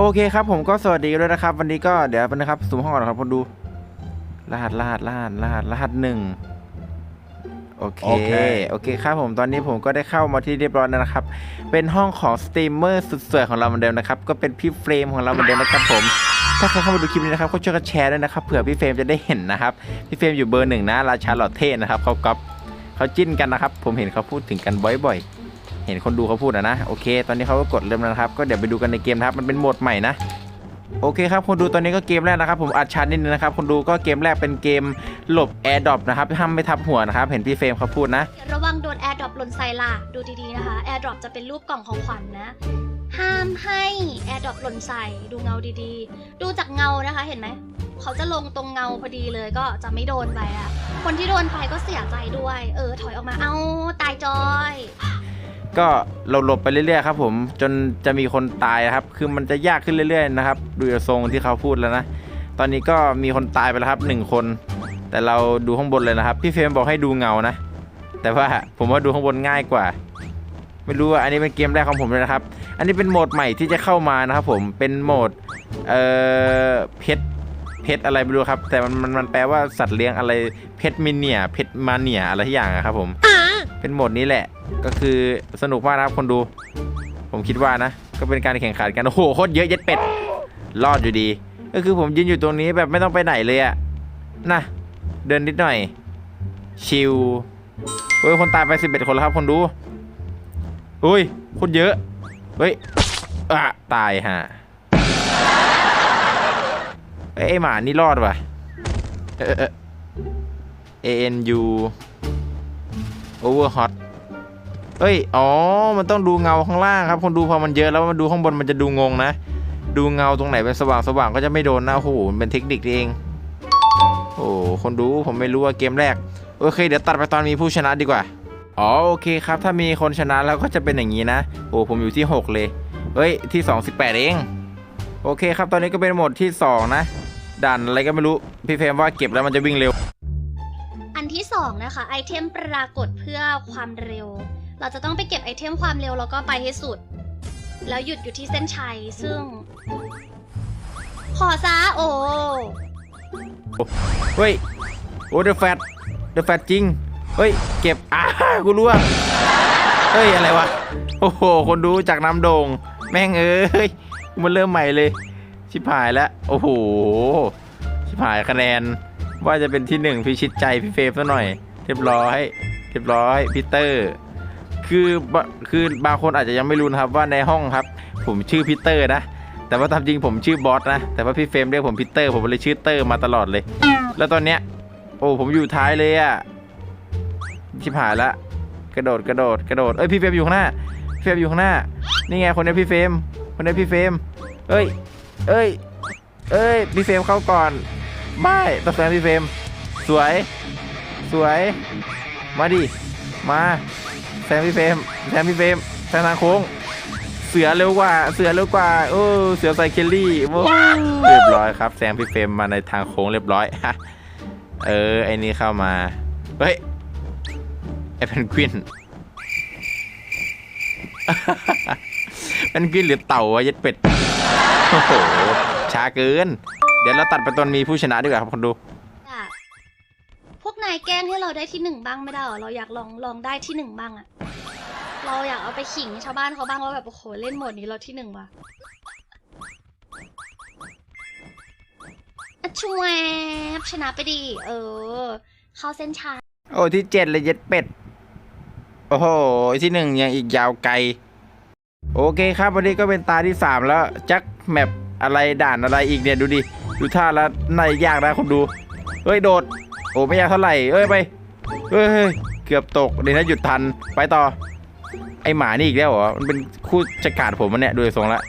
โอเคครับผมก็สวัสดีด้วยนะครับ วันนี้ก็เดี๋ยวนะครับสุ่มห้องก่อนนะครับคนดู รหัสรหัสรหัสรหัสรหัสหนึ่งโอเค โอเค โอเคครับผม ตอนนี้ผมก็ได้เข้ามาที่เรียบร้อยแล้วนะครับ เป็นห้องของสตรีมเมอร์สุดสวยของเราเหมือนเดิมนะครับ ก็เป็นพี่เฟรมของเราเหมือนเดิมนะครับผม ถ้าใครเข้ามาดูคลิปนี้นะครับก็ช่วยกันแชร์ด้วยนะครับ เผื่อพี่เฟรมจะได้เห็นนะครับ พี่เฟรมอยู่เบอร์หนึ่งนะ ราชาหล่อเท่นะครับ เขาก๊อปเขาจิ้นกันนะครับ ผมเห็นเขาพูดถึงกันบ่อยๆ เห็นคนดูเขาพูดอะนะโอเค ตอนนี้เขาก็กดเริ่มแล้วนะครับ ก็เดี๋ยวไปดูกันในเกมนะครับมันเป็นโหมดใหม่นะโอเคครับคนดูตอนนี้ก็เกมแรกนะครับ ผมอัดชันนิดนึงนะครับคนดูก็เกมแรกเป็นเกมหลบแอร์ดรอปนะครับห้ามไม่ทับหัวนะครับ เห็นพี่เฟรมเขาพูดนะ ระวังโดนแอร์ดรอปหล่นใส่ล่ะดูดีๆนะคะแอร์ดรอปจะเป็นรูปกล่องของขวัญนะห้ามให้แอร์ดรอปหล่นใส่ดูเงาดีๆ ดูจากเงานะคะเห็นไหมเขาจะลงตรงเงาพอดีเลยก็จะไม่โดนไปอะคนที่โดนไปก็เสียใจด้วย เออถอยออกมาเอาตายจอย ก็หลบหลบไปเรื่อยๆครับผมจนจะมีคนตายครับ คือมันจะยากขึ้นเรื่อยๆนะครับดูจากทรงที่เขาพูดแล้วนะตอนนี้ก็มีคนตายไปแล้วครับหนึ่งคน แต่เราดูข้างบนเลยนะครับ พี่เฟรมบอกให้ดูเงานะ แต่ว่าผมว่าดูข้างบนง่ายกว่า ไม่รู้ว่าอันนี้เป็นเกมแรกของผมเลยนะครับ อันนี้เป็นโหมดใหม่ที่จะเข้ามานะครับ ผมเป็นโหมดเอ่อเพชรเพชรอะไรไม่รู้ครับ แต่มันมันมันแปลว่าสัตว์เลี้ยงอะไรเพชรมินเนียเพชรมาเนียอะไรที่อย่างอะครับผม เป็นโหมดนี้แหละ ก็คือสนุกมากนะครับคนดู ผมคิดว่านะ ก็เป็นการแข่งขันกัน โอ้โหโคตรเยอะเย็ดเป็ด รอดอยู่ดี ก็คือผมยืนอยู่ตรงนี้แบบไม่ต้องไปไหนเลยอะนะเดินนิดหน่อย ชิลเฮ้ย คนตายไป 11 คนแล้วครับคนดูอุ้ยคนเยอะ เฮ้ยอะตายฮะเอ้ยไอหมานี่รอดว่ะเออเออ A N U over hot เอ้ย อ๋อ มันต้องดูเงาข้างล่างครับ คนดูพอมันเยอะแล้วมันดูข้างบนมันจะดูงงนะ ดูเงาตรงไหนเป็นสว่างสว่างก็จะไม่โดนนะ โอ้โห มันเป็นเทคนิคเอง โอ้คนดูผมไม่รู้ว่าเกมแรก โอเค เดี๋ยวตัดไปตอนมีผู้ชนะดีกว่า อ๋อ โอเคครับ ถ้ามีคนชนะแล้วก็จะเป็นอย่างนี้นะ โอ้ผมอยู่ที่ 6 เลย เฮ้ย ที่ 28 เอง โอเคครับ ตอนนี้ก็เป็นโหมดที่ 2 นะ ด่านอะไรก็ไม่รู้ พี่เฟรมว่าเก็บแล้วมันจะวิ่งเร็ว อันะคะไอเทมปรากฏเพื่อความเร็ว เราจะต้องไปเก็บไอเทมความเร็วแล้วก็ไปให้สุด แล้วหยุดอยู่ที่เส้นชัยซึ่ง ขอซะโอ้เฮ้ย โอ้เดอะแฟตเดอะแฟตจริง เฮ้ย เก็บอ่ากูรู้ว่าเฮ้ย อะไรวะ โอ้โห คนดูจากน้ำโด่ง แม่งเอ้ย มันเริ่มใหม่เลย ชิบหายแล้ว โอ้โห ชิบหายคะแนน ว่าจะเป็นที่หนึ่งพิชิตใจพี่เฟรมซะหน่อย เรียบร้อยเรียบร้อยพีเตอร์ คือคือบางคนอาจจะยังไม่รู้นะครับว่าในห้องครับ ผมชื่อพีเตอร์นะ แต่ว่าตามจริงผมชื่อบอสนะ แต่ว่าพี่เฟมเรียกผมพีเตอร์ผมเลยชื่อเตอร์มาตลอดเลย แล้วตอนเนี้ย โอ้ผมอยู่ท้ายเลยอะชิบหายละกระโดดกระโดดกระโดดเอ้ยพี่เฟมอยู่ข้างหน้าพี่เฟมอยู่ข้างหน้า นี่ไงคนนี้พี่เฟมคนนี้พี่เฟมเอ้ย เอ้ย เอ้ยพี่เฟมเข้าก่อน ไม่ต้องแซงพี่เฟรมสวย สวย มาดิ มาแซงพี่เฟรมแซงพี่เฟรมแซงทางโค้ง เสือเร็วกว่า เสือเร็วกว่า โอ้ เสือใส่เคลลี่โอ้เรียบร้อยครับแซงพี่เฟรมมาในทางโค้งเรียบร้อยฮะเออ ไอ้นี่เข้ามา เฮ้ย ไอ้เพนกวินเพนกวินหรือเต่าวะเย็ดเป็ด โอ้โหช้าเกิน เดี๋ยวเราตัดไปตอนมีผู้ชนะดีกว่าครับคนดูอะพวกนายแกล้งให้เราได้ที่หนึ่งบ้างไม่ได้เหรอเราอยากลองลองได้ที่หนึ่งบ้างอะเราอยากเอาไปขิงชาวบ้านเขาบ้างว่าแบบโอ้โหเล่นโหมดนี้เราที่หนึ่งว่ะอะชวบชนะไปดี เออ เข้าเส้นชัยโอ้ที่เจ็ดเลยเย็ดเป็ด โอ้โหที่หนึ่งยังอีกยาวไกล โอเคครับวันนี้ก็เป็นตาที่สามแล้ว จักแมปอะไรด่านอะไรอีกเนี่ยดูดิ ดูท่าแล้วนาจะยากนะคนดู เฮ้ยโดด โอ้ไม่ยากเท่าไหร่เอ้ยไปเฮ้ยเกือบตกเดี๋ยวนะหยุดทันไปต่อ ไอหมานี่อีกแล้วเหรอมันเป็นคู่จักราดผมมันเนี่ยดูทรงละ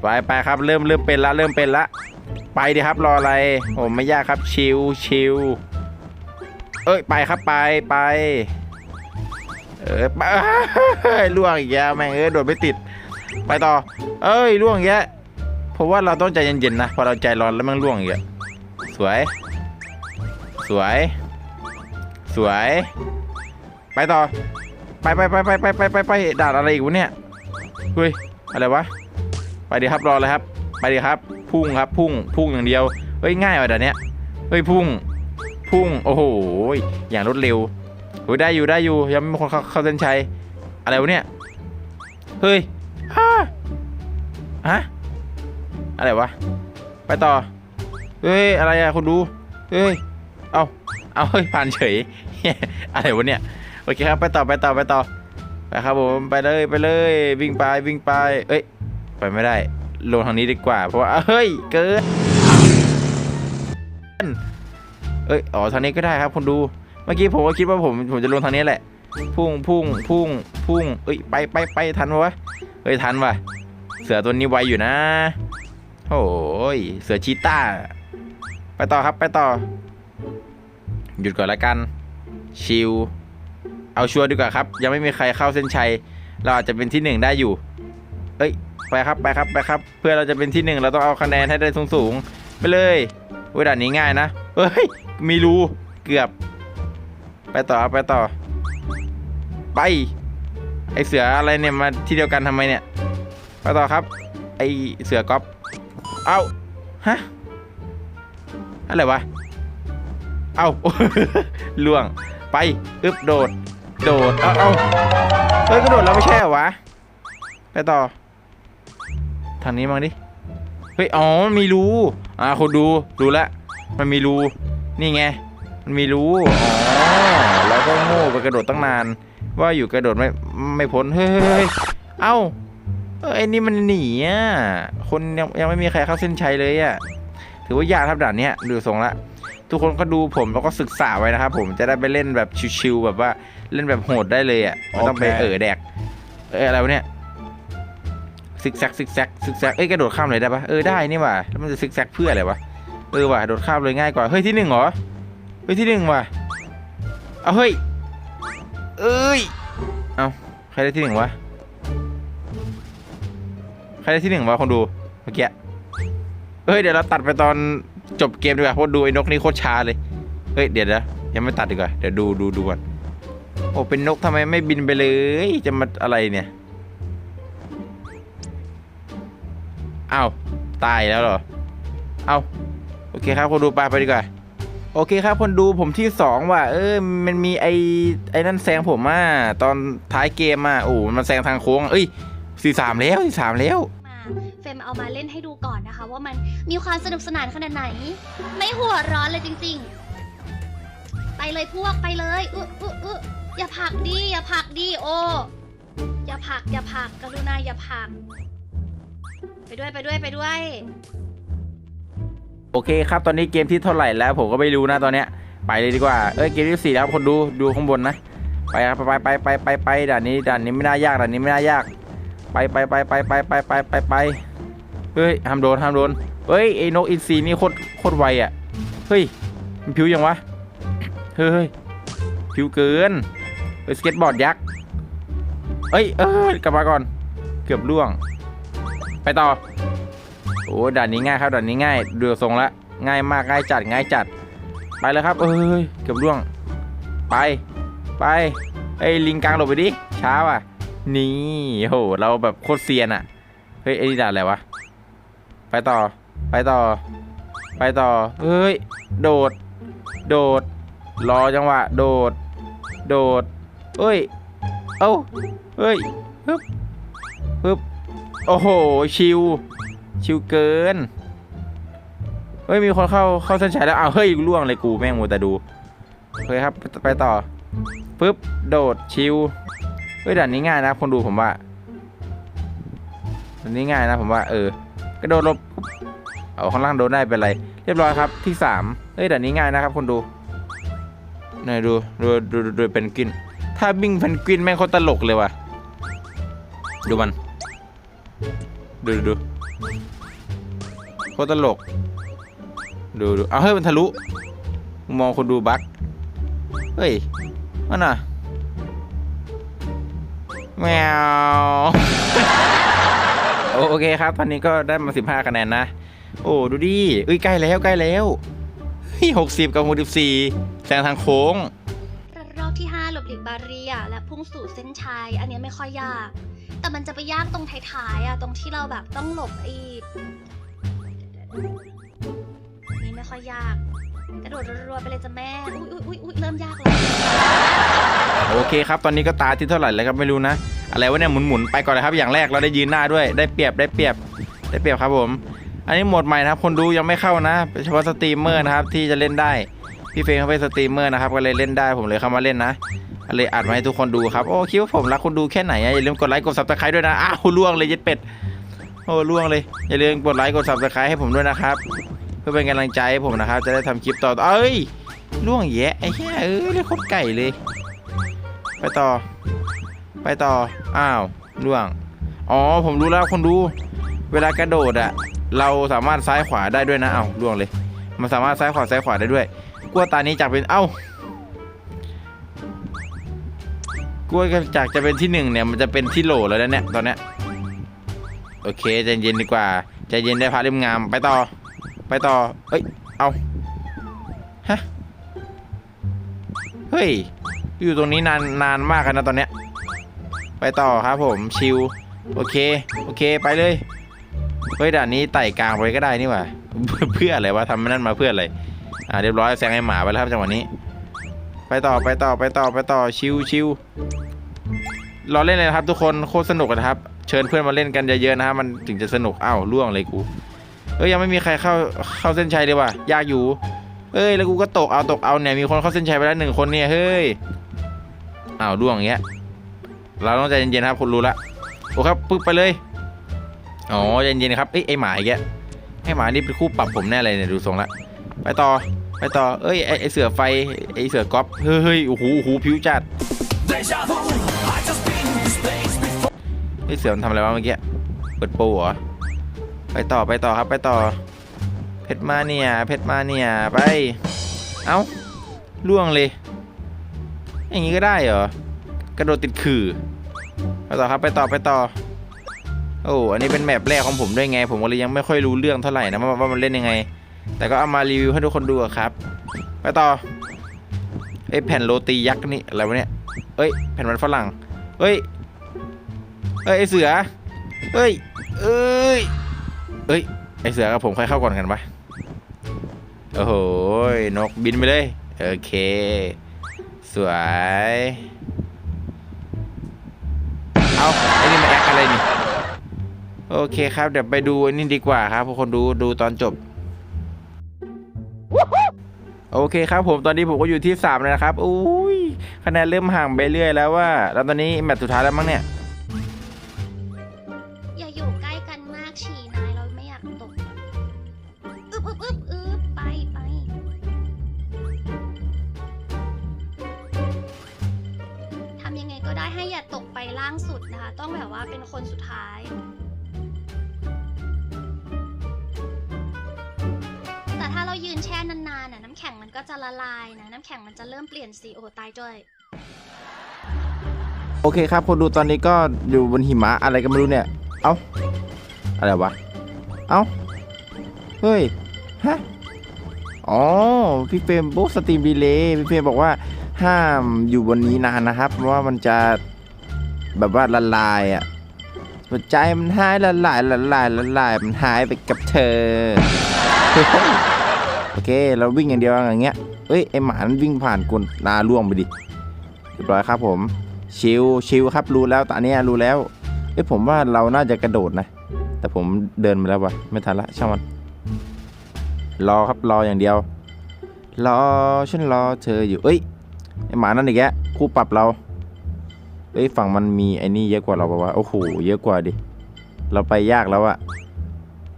ไปไปครับเริ่มเริ่มเป็นละเริ่มเป็นละไปดิครับรออะไรโอ้ไม่ยากครับชิวชิวเอ้ยไปครับไปไปเออไปเอ้ยล่วงอีกแล้วแม่งเอ้ยโดดไม่ติด ไปต่อ เอ้ยล่วงแล้ว ผมว่าเราต้องใจเย็นๆนะ พอเราใจร้อนแล้วมันล่วงอีกแล้สวย สวย สวย ไปต่อ ไปไปไปไปไปไปไปไปด่านอะไรอีกวะเนี่ยเฮ้ยอะไรวะ ไปดีครับรอเลยครับ ไปดีครับ พุ่งครับ พุ่ง พุ่งอย่างเดียว เฮ้ยง่ายว่ะเดี๋ยวนี้เฮ้ยพุ่ง พุ่ง โอ้โห อย่างรวดเร็วเฮ้ยได้อยู่ได้อยู่ ยังไม่มีคนเข้าเส้นชัย อะไรวะเนี่ย เฮ้ยฮ่าฮะ อะไรวะ ไปต่อ เฮ้ย อะไรอะคุณดู เฮ้ย เอาเอาเฮ้ยผ่านเฉย อะไรวะเนี่ย โอเคครับ ไปต่อ ไปต่อ ไปต่อ ไปครับผม ไปเลย ไปเลย วิ่งไป วิ่งไป เอ้ย ไปไม่ได้ ลงทางนี้ดีกว่า เพราะว่า เฮ้ย เกินเอ้ย อ๋อ ทางนี้ก็ได้ครับคุณดู เมื่อกี้ผมก็คิดว่าผม ผมจะลงทางนี้แหละ พุ่ง พุ่ง พุ่ง พุ่ง เอ้ย ไปไปไปทันวะเฮ้ย ทันวะเสือตัวนี้ไวอยู่นะ โอ้ยเสือชีต้า ไปต่อครับไปต่อ หยุดก่อนละกัน ชิล เอาชัวร์ดีกว่าครับ ยังไม่มีใครเข้าเส้นชัย เราอาจจะเป็นที่หนึ่งได้อยู่ เอ้ย ไปครับไปครับไปครับ เพื่อเราจะเป็นที่หนึ่งเราต้องเอาคะแนนให้ได้สูงสูงๆไปเลยเวด่านนี้ง่ายนะเฮ้ย มีรู เกือบ ไปต่อไปต่อ ไป ไอเสืออะไรเนี่ยมาที่เดียวกันทำไมเนี่ย ไปต่อครับ ไอเสือก๊อป เอ้าฮะอะไรวะ เอ้าล่วง ไป อึบโดด โดด เอ้าเอ้าเฮ้ยกระโดดแล้วไม่ใช่เหรอวะ ไปต่อ ทางนี้มั้งดิ เฮ้ย อ๋อ มันมีรูอ่าคนดู ดูละ มันมีรู นี่ไง มันมีรูอ๋อแล้วก็โง่ไปกระโดดตั้งนาน ว่าอยู่กระโดดไม่ ไม่พ้น เฮ้ยเฮ้ยเฮ้ยเอ้า เออไอ้นี่มันหนีอะ คนยังยังไม่มีใครเข้าเส้นชัยเลยอะ ถือว่ายากครับด่านเนี้ยดูทรงละ ทุกคนก็ดูผมแล้วก็ศึกษาไว้นะครับผมจะได้ไปเล่นแบบชิวๆแบบว่าเล่นแบบโหดได้เลยอะไม่ต้องไปโอเคเออแดก เอออะไรวะเนี่ยซิกแซกซิกแซกซิกแซกเอ้ยกระโดดข้ามเลยได้ปะเออได้นี่ว่ะแล้วมันจะซิกแซกเพื่ออะไรวะเออว่ะโดดข้ามเลยง่ายกว่าเฮ้ยที่หนึ่งเหรอเฮ้ยที่หนึ่งว่ะเอาเฮ้ยเอ้ยเอาใครได้ที่หนึ่งวะ ใครได้ที่หนึ่งวะคนดูเมื่อกี้เฮ้ยเดี๋ยวเราตัดไปตอนจบเกมดีกว่าเพราะดูไอ้นกนี่โคตรช้าเลยเฮ้ยเดี๋ยวนะยังไม่ตัดดีกว่าเดี๋ยวดูดูดูก่อนโอ้เป็นนกทำไมไม่บินไปเลยจะมาอะไรเนี่ยอ้าวตายแล้วเหรอเอาโอเคครับคนดูไปไปดีกว่าโอเคครับคนดูผมที่สองว่ะเออมันมีไอ้ไอ้นั่นแซงผมอะตอนท้ายเกมอะโอ้มันแซงทางโค้งเอ้ย สี่สามแล้วสี่สามแล้ว มาเฟรมเอามาเล่นให้ดูก่อนนะคะ ว่ามันมีความสนุกสนานขนาดไหน ไม่หัวร้อนเลยจริง ๆ ไปเลยพวกไปเลยอึอึอึอย่าผลักดิอย่าผลักดิโอ อย่าผลักอย่าผลักกรุณาอย่าผลัก ไปด้วยไปด้วยไปด้วย โอเคครับ ตอนนี้เกมที่เท่าไหร่แล้ว ผมก็ไม่รู้นะตอนเนี้ย ไปเลยดีกว่า เอ้ยเกมที่สี่แล้วคนดูดูข้างบนนะ ไปครับไปไปไปไปไปด่านนี้ด่านนี้ไม่น่ายากด่านนี้ไม่น่ายาก ไปไปไปไปไปไปไปไปไปเฮ้ยห้ามโดนห้ามโดนเฮ้ยไอ้นกอินทรีนี่โคตรโคตรไวอะเฮ้ยมันผิวยังวะเฮ้ยผิวเกินเฮ้ยสเก็ตบอร์ดยักษ์เอ้ยเอ้ยกลับมาก่อน เกือบล่วง ไปต่อโอ้ด่านนี้ง่ายครับด่านนี้ง่ายดูทรงละง่ายมากง่ายจัดง่ายจัด ไปเลยครับ เอ้ยเกือบล่วง ไปไปไอ้ลิงกลางหลบไปดิช้าว่ะ นี่โหเราแบบโคตรเซียนอะเฮ้ยไอ้นี่ด่านอะไรวะ ไปต่อ ไปต่อ ไปต่อ เฮ้ย โดด โดด รอจังหวะ โดด โดดเฮ้ย เอ้า เฮ้ยฮึบฮึบโอ้โห ชิว ชิวเกิน เฮ้ย มีคนเข้า เข้าเส้นชัยแล้วอ้าวเฮ้ยล่วงเลยกูแม่งมัวแต่ดู เฮ้ยครับ ไปต่อปึ๊บ โดด ชิว เฮ้ยด่านนี้ง่ายนะคนดูผมว่าด่านนี้ง่ายนะผมว่า เออกระโดดลบเอาข้างล่างโดนได้เป็นไร เรียบร้อยครับที่สามเฮ้ยด่านนี้ง่ายนะครับคนดูหน่อยดูดูดูดูดูเป็นกิน ถ้าบิ้งเพนกินแม่งโคตรตลกเลยว่ะดูมัน ดูดูโคตรตลก ดูดูเอาเฮ้ยมันทะลุมองคนดูบั๊กเฮ้ยมันน่ะ แมวโอเคครับ ตอนนี้ก็ได้มา 15 คะแนนนะ โอ้ดูดิเอ้ยใกล้แล้วใกล้แล้วเฮ้ยหกสิบกับหกสิบสี่แซงทางโค้งรอบที่ 5 หลบหลีกบาเรียและพุ่งสู่เส้นชัยอันเนี้ยไม่ค่อยยาก แต่มันจะไปยากตรงท้ายๆอะตรงที่เราแบบต้องหลบไอ้นี่ไม่ค่อยยาก กระโดดรัวๆไปเลยจ้ะแม่ อุ้ยอุ้ยอุ้ยอุ๊ยเริ่มยากแล้วโอเคครับ ตอนนี้ก็ตาที่เท่าไหร่แล้วครับไม่รู้นะ อะไรวะเนี่ยหมุนๆไปก่อนเลยครับ อย่างแรกเราได้ยืนหน้าด้วย ได้เปรียบได้เปรียบได้เปรียบครับผม อันนี้โหมดใหม่นะครับ คนดูยังไม่เข้านะเฉพาะสตรีมเมอร์นะครับที่จะเล่นได้ พี่เฟรมเขาเป็นสตรีมเมอร์นะครับก็เลยเล่นได้ผมเลยเข้ามาเล่นนะเลยอัดมาให้ทุกคนดูครับ โอ้คิดว่าผมรักคนดูแค่ไหนอะอย่าลืมกดไลค์กดซับสไครต์ด้วยนะ อ้าวล่วงเลยเย็ดเป็ด โอ้ล่วงเลย อย่าลืมกดไลค์กดซับสไครต์ให้ผมด้วยนะครับ เพื่อเป็นกำลังใจให้ผมนะครับ จะได้ทำคลิปต่อ เอ้ยล่วงแยะไอ้แค่เออเรียโคตรไก่เลย ไปต่อ ไปต่อ อ้าวล่วง อ๋อ ผมรู้แล้วคนดู เวลากระโดดอะเราสามารถซ้ายขวาได้ด้วยนะ เอ้าล่วงเลย มันสามารถซ้ายขวาซ้ายขวาได้ด้วย กลัวตานี้จากเป็น เอ้ากลัวจากจะเป็นที่หนึ่งเนี่ย มันจะเป็นที่โหลแล้วเนี่ย ตอนเนี้ย โอเคใจเย็นดีกว่าใจเย็นได้พาเล่มงาม ไปต่อ ไปต่อ เอ้ย เอา ฮะ เฮ้ย อยู่ตรงนี้นานนานมากเลยนะตอนเนี้ย ไปต่อครับผม ชิว โอเค โอเค ไปเลย เฮ้ย ด่านนี้ไต่กลางไปก็ได้นี่หว่า เพื่ออะไรวะทำนั่นมาเพื่ออะไร อ่า เรียบร้อยแซงไอ้หมาไปแล้วครับจังหวะนี้ ไปต่อ ไปต่อ ไปต่อ ไปต่อ ชิวชิวรอเล่นเลยนะครับทุกคน โคตรสนุกนะครับ เชิญเพื่อนมาเล่นกันเยอะๆนะครับ มันถึงจะสนุก อ้าวล่วงเลยกู เอ้ยยังไม่มีใครเข้าเข้าเส้นชัยเลยว่ะยากอยู่เอ้ยแล้วกูก็ตกเอาตกเอาเนี่ยมีคนเข้าเส้นชัยไปแล้วหนึ่งคนเนี่ยเฮ้ยอ้าวล่วงอย่างเงี้ยเราต้องใจเย็นๆครับคุณรู้ละโอ้ครับปึ๊บไปเลยอ๋อใจเย็นๆครับเอ้ยไอหมาอีกแกไอหมานี่เป็นคู่ปรับผมแน่เลยเนี่ยดูทรงละไปต่อไปต่อเอ้ยไอไอเสือไฟไอเสือก๊อปเฮ้ยเฮ้ยโอ้โหโอ้โหผิวจัดไอเสือมันทำอะไรวะเมื่อกี้เปิดโปรเหรอ ไปต่อไปต่อครับไปต่อ เพชรมาเนี่ยเพชรมาเนี่ยไป เอ้าล่วงเลย อย่างนี้ก็ได้เหรอกระโดดติดขื่อไปต่อครับไปต่อไปต่อโอ้อันนี้เป็นแมปแรกของผมด้วยไง ผมก็เลยยังไม่ค่อยรู้เรื่องเท่าไหร่นะว่าว่ามันเล่นยังไง แต่ก็เอามารีวิวให้ทุกคนดูครับ ไปต่อเอ้ยแผ่นโรตียักษ์นี่อะไรวะเนี่ยเอ้ยแผ่นมันฝรั่งเอ้ยเอ้ยเสือเอ้ยเอ้ย เอ้ย ไอเสือกับผมใครเข้าก่อนกันปะโอ้โห นกบินไปเลย โอเค สวย เอาไอ้นี่มาแอคอะไรนี่ โอเคครับ เดี๋ยวไปดูอันนี้ดีกว่าครับทุกคนดูดูตอนจบ โอเคครับผมตอนนี้ผมก็อยู่ที่3เลยนะครับ อุ้ยคะแนนเริ่มห่างไปเรื่อยแล้วว่า แล้วตอนนี้แมตช์สุดท้ายแล้วมั้งเนี่ย ก็ได้ให้อย่าตกไปล่างสุดนะคะ ต้องแบบว่าเป็นคนสุดท้ายแต่ถ้าเรายืนแช่นานๆน่ะน้ำแข็งมันก็จะละลายนะ น้ำแข็งมันจะเริ่มเปลี่ยนสีโอตายจ้อยโอเคครับ คนดูตอนนี้ก็อยู่บนหิมะอะไรก็ไม่รู้เนี่ย เอ้า อะไรวะ เอ้า เฮ้ย ฮะ อ๋อ พี่เฟรมโอ้สตรีมดีเลยพี่เฟรมบอกว่า ห้ามอยู่บนนี้นานนะครับ เพราะว่ามันจะแบบว่าละลายอะหัวใจมันหายละลายละลายละลายมันหายไปกับเธอ โอเค เราวิ่งอย่างเดียวอย่างเงี้ยเอ้ยไอหมามันวิ่งผ่านกุนนาล่วงไปดิเรียบร้อยครับผม ชิวชิวครับรู้แล้วตอนนี้รู้แล้วเอ้ยผมว่าเราน่าจะกระโดดนะ แต่ผมเดินมาแล้ววะไม่ทันละช่างมัน รอครับรออย่างเดียว รอฉันรอเธออยู่เอ้ย ไอหมานั่นอีกแกคู่ปรับเราเอ้ยฝั่งมันมีไอ้นี่เยอะกว่าเราปะวะโอ้โหเยอะกว่าดิเราไปยากแล้วอะ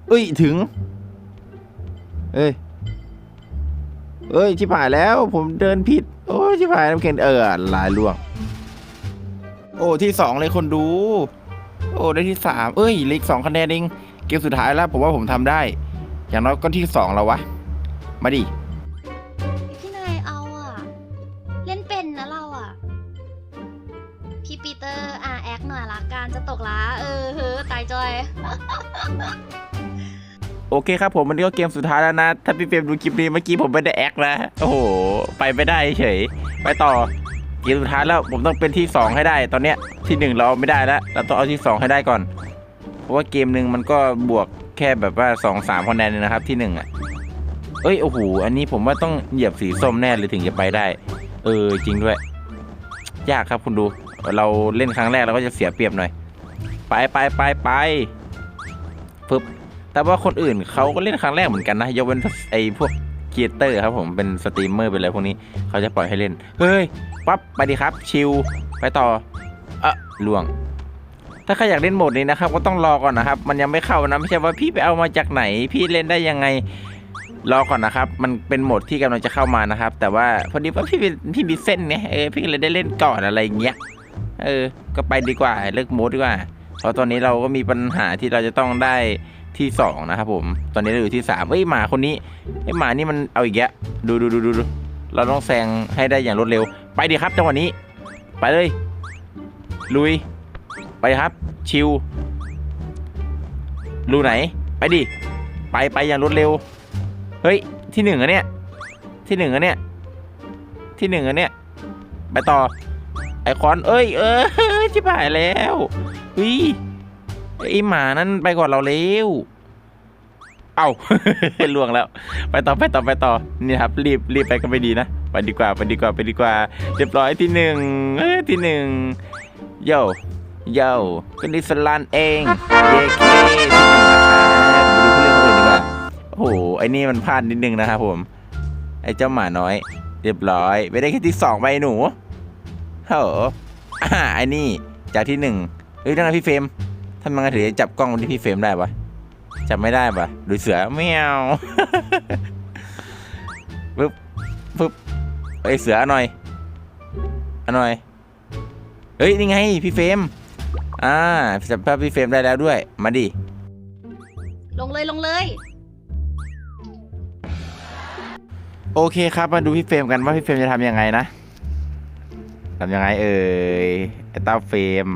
เอ้ยถึง เอ้ยเอ้ยชิบหายแล้วผมเดินผิด โอ้ชิบหายน้ำแข็งเออลายล่วง โอ้ที่สองเลยคนดู โอ้ได้ที่สามเอ้ยเลิกสองคะแนนเองเกมสุดท้ายแล้วผมว่าผมทำได้ อย่างน้อยก็ที่สองแล้ววะ มาดิ โอเคครับผมวันนี้ก็เกมสุดท้ายแล้วนะ ถ้าพี่เฟรมดูคลิปนี้เมื่อกี้ผมไม่ได้แอคนะ โอ้โห ไปไม่ได้เฉย ไปต่อเกมสุดท้ายแล้วผมต้องเป็นที่สองให้ได้ ตอนเนี้ยที่หนึ่งเราเอาไม่ได้แล้ว เราต้องเอาที่สองให้ได้ก่อน เพราะว่าเกมหนึ่งมันก็บวกแค่แบบว่าสองสามคะแนนนะครับที่หนึ่งอะเอ้ยโอ้โหอันนี้ผมว่าต้องเหยียบสีส้มแน่เลยถึงจะไปได้ เออจริงด้วย ยากครับคุณดู เราเล่นครั้งแรกเราก็จะเสียเปรียบหน่อย ไปไปไปไป ปึ๊บแต่ว่าคนอื่นเขาก็เล่นครั้งแรกเหมือนกันนะยกเว้นไอ้พวกครีเอเตอร์ครับผมเป็นสตรีมเมอร์เป็นอะไรพวกนี้เขาจะปล่อยให้เล่น เฮ้ยปั๊บไปดีครับ ชิลไปต่อเอะล่วง ถ้าใครอยากเล่นโหมดนี้นะครับ ก็ต้องรอก่อนนะครับ มันยังไม่เข้านะไม่ใช่ว่าพี่ไปเอามาจากไหน พี่เล่นได้ยังไงรอก่อนนะครับ มันเป็นโหมดที่กำลังจะเข้ามานะครับ แต่ว่าพอดีว่าพี่พี่มีเส้นเนี่ยเออพี่เลยได้เล่นก่อนอะไรเงี้ยเออ ก็ไปดีกว่าเลิกโหมดดีกว่า เพราะตอนนี้เราก็มีปัญหาที่เราจะต้องได้ที่สองนะครับผม ตอนนี้เราอยู่ที่สามเอ้ยหมาคนนี้ไอ้ยหมานี่มันเอาอีกแยะดูดูดูดูดูเราต้องแซงให้ได้อย่างรวดเร็ว ไปดีครับจังหวะนี้ ไปเลย ลุย ไปครับ ชิวรูไหน ไปดิ ไปไปอย่างรวดเร็ว เฮ้ย ที่หนึ่งอะเนี่ยที่หนึ่งอะเนี่ยที่หนึ่งอะเนี่ยไปต่อ ไอคอน เอ้ย เออชิบหายแล้ว อุ้ยไอหมานั่นไปก่อนเราเร็ว เอ้าล่วงแล้ว ไปต่อไปต่อไปต่อนี่ครับรีบรีบไปกันไปดีนะไปดีกว่าไปดีกว่าไปดีกว่าเรียบร้อยที่หนึ่งเอ้ยที่หนึ่งโย่โย่ก็นิสลันเองเยเคที่หนึ่งนะครับมาดูผู้เล่นคนอื่นดีกว่าโอ้โห ไอ้นี่มันพลาดนิดนึงนะครับผม ไอ้เจ้าหมาน้อย เรียบร้อยไม่ได้แค่ที่สองไปหนูโอ้โหอ่าไอ้นี่ จากที่หนึ่ง เฮ้ยนั่นไงพี่เฟรมทำยังไงถึงจะจับกล้องที่พี่เฟรมได้ปะจับไม่ได้ปะดูเสือแมวปึ๊บปึ๊บไอยเสือเอาหน่อยเอาหน่อยเฮ้ยนี่ไงพี่เฟรมอ่าจับภาพพี่เฟรมได้แล้วด้วย มาดิลงเลยลงเลยโอเคครับมาดูพี่เฟรมกันว่าพี่เฟรมจะทำยังไงนะทำยังไงเอ่ยไอ้เต้าเฟรม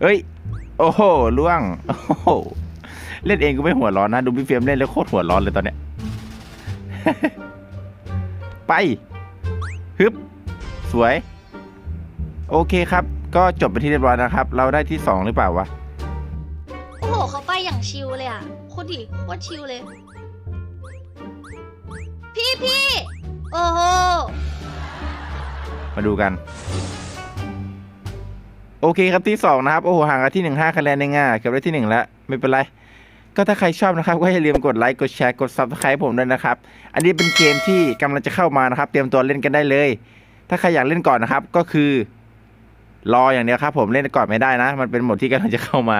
เอ้ย โอ้โหล่วง โอ้โห เล่นเองก็ไม่หัวร้อนนะ ดูพี่เฟรมเล่นแล้วโคตรหัวร้อนเลยตอนเนี้ย ไป ฮึบ สวย โอเคครับ ก็จบไปนที่เรียบร้อยนะครับ เราได้ที่สองหรือเปล่าวะ โอ้โห เขาไปอย่างชิลเลยอะโคตรดีโคตรชิลเลย พี่พี่โอ้โห มาดูกัน โอเคครับที่สองนะครับ โอ้โหห่างกันที่หนึ่งห้าคะแนนเองอะเกือบได้ที่หนึ่งแล้ว ไม่เป็นไร ก็ถ้าใครชอบนะครับ ก็อย่าลืมกดไลค์กดแชร์กด subscribe ผมด้วยนะครับ อันนี้เป็นเกมที่กำลังจะเข้ามานะครับ เตรียมตัวเล่นกันได้เลย ถ้าใครอยากเล่นก่อนนะครับก็คือ รออย่างเดียวครับ ผมเล่นก่อนไม่ได้นะ มันเป็นโหมดที่กำลังจะเข้ามา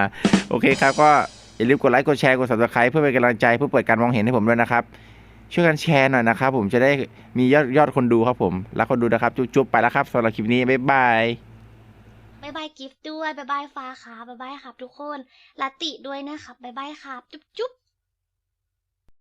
โอเคครับก็อย่าลืมกดไลค์กดแชร์กด subscribe เพื่อเป็นกำลังใจเพื่อเปิดการมองเห็นให้ผมด้วยนะครับช่วยกันแชร์หน่อยนะครับผมจะได้มียอดยอดคนดูครับผมรักคนดูนะครับจุ๊บๆไปแล้วครับสำหรับคลิปนี้บ๊ายบายายบายกิฟต์ด้วยบายบายฟ้าครับบายบายครับทุกคนลาติด้วยนะครับบายบายครับ จุ๊บจุ๊บ